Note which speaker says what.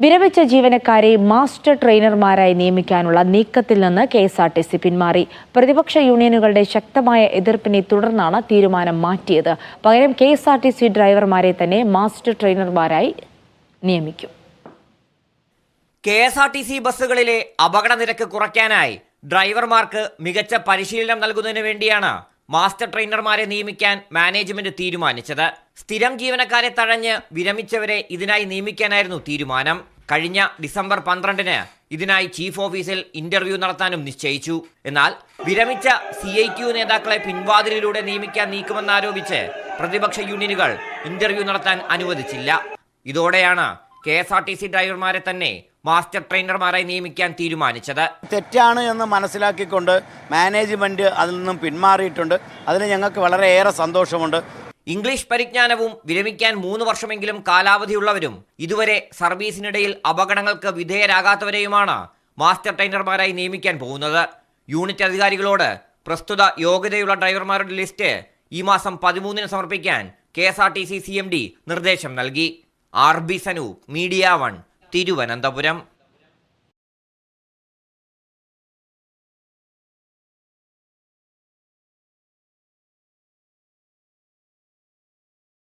Speaker 1: വിരമിച്ച ജീവനക്കാരെ മാസ്റ്റർ ട്രെയിനർമാരായി നിയമിക്കാനുള്ള നീക്കത്തിൽ നിന്ന് K S R T C പിന്മാറി. പ്രതിപക്ഷ യൂണിയനുകളുടെ ശക്തമായ എതിർപ്പിനെ തുടർന്നാണ് തീരുമാനം മാറ്റിയത്. പകരം K S R T C ഡ്രൈവർമാരെ തന്നെ മാസ്റ്റർ ട്രെയിനർമാരായി നിയമിക്കും.
Speaker 2: K S R T C ബസ്സുകളിലെ അപകട നിരക്ക് കുറയ്ക്കാനായി ഡ്രൈവർമാർക്ക് മികച്ച പരിശീലനം നൽകുന്നതിന് വേണ്ടിയാണ് മാസ്റ്റർ ട്രെയിനർമാരെ നിയമിക്കാൻ മാനേജ്മെന്റ് തീരുമാനിച്ചത്. സ്ഥിരം ജീവനക്കാരെ തഴഞ്ഞ് വിരമിച്ചവരെ ഇതിനായി നിയമിക്കാനായിരുന്നു തീരുമാനം. കഴിഞ്ഞ ഡിസംബർ പന്ത്രണ്ടിന് ഇതിനായി ചീഫ് ഓഫീസിൽ ഇന്റർവ്യൂ നടത്താനും നിശ്ചയിച്ചു. എന്നാൽ വിരമിച്ച സി ഐ ക്യു നേതാക്കളെ പിൻവാതിലിലൂടെ നിയമിക്കാൻ നീക്കുമെന്നാരോപിച്ച് പ്രതിപക്ഷ യൂണിയനുകൾ ഇന്റർവ്യൂ നടത്താൻ അനുവദിച്ചില്ല. ഇതോടെയാണ് K S R T C ഡ്രൈവർമാരെ തന്നെ മാസ്റ്റർ ട്രെയിനർമാരായി നിയമിക്കാൻ തീരുമാനിച്ചത്.
Speaker 3: തെറ്റാണ് എന്ന് മനസ്സിലാക്കിക്കൊണ്ട് മാനേജ്മെന്റ് അതിൽ നിന്നും പിന്മാറിയിട്ടുണ്ട്. അതിന് ഞങ്ങൾക്ക് വളരെയേറെ സന്തോഷമുണ്ട്.
Speaker 2: ഇംഗ്ലീഷ് പരിജ്ഞാനവും വിരമിക്കാൻ മൂന്ന് വർഷമെങ്കിലും കാലാവധിയുള്ളവരും ഇതുവരെ സർവീസിനിടയിൽ അപകടങ്ങൾക്ക് വിധേയരാകാത്തവരെയുമാണ് മാസ്റ്റർ ട്രെയിനർമാരായി നിയമിക്കാൻ പോകുന്നത്. യൂണിറ്റ് അധികാരികളോട് പ്രസ്തുത യോഗ്യതയുള്ള ഡ്രൈവർമാരുടെ ലിസ്റ്റ് ഈ മാസം പതിമൂന്നിന് സമർപ്പിക്കാൻ K S R T C C M D നിർദ്ദേശം നൽകി. R B Sanu media one. Thiruvananthapuram